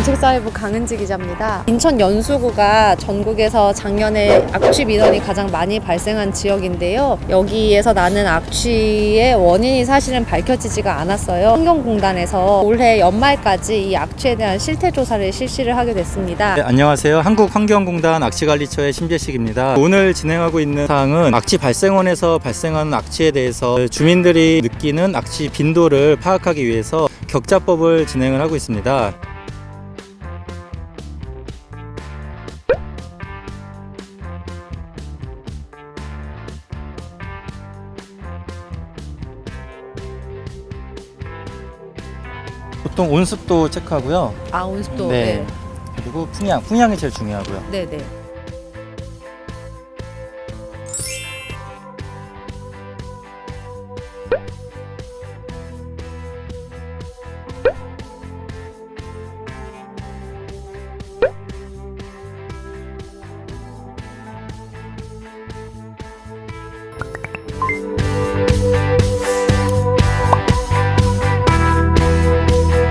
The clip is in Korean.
정책사회부 강은지 기자입니다. 인천 연수구가 전국에서 작년에 악취 민원이 가장 많이 발생한 지역인데요. 여기에서 나는 악취의 원인이 사실은 밝혀지지가 않았어요. 환경공단에서 올해 연말까지 이 악취에 대한 실태 조사를 실시를 하게 됐습니다. 네, 안녕하세요. 한국환경공단 악취관리처의 심재식입니다. 오늘 진행하고 있는 사항은 악취 발생원에서 발생하는 악취에 대해서 주민들이 느끼는 악취 빈도를 파악하기 위해서 격자법을 진행을 하고 있습니다. 보통 온습도 체크하고요. 아, 온습도. 네. 그리고 풍향, 풍향이 제일 중요하고요. 네, 네.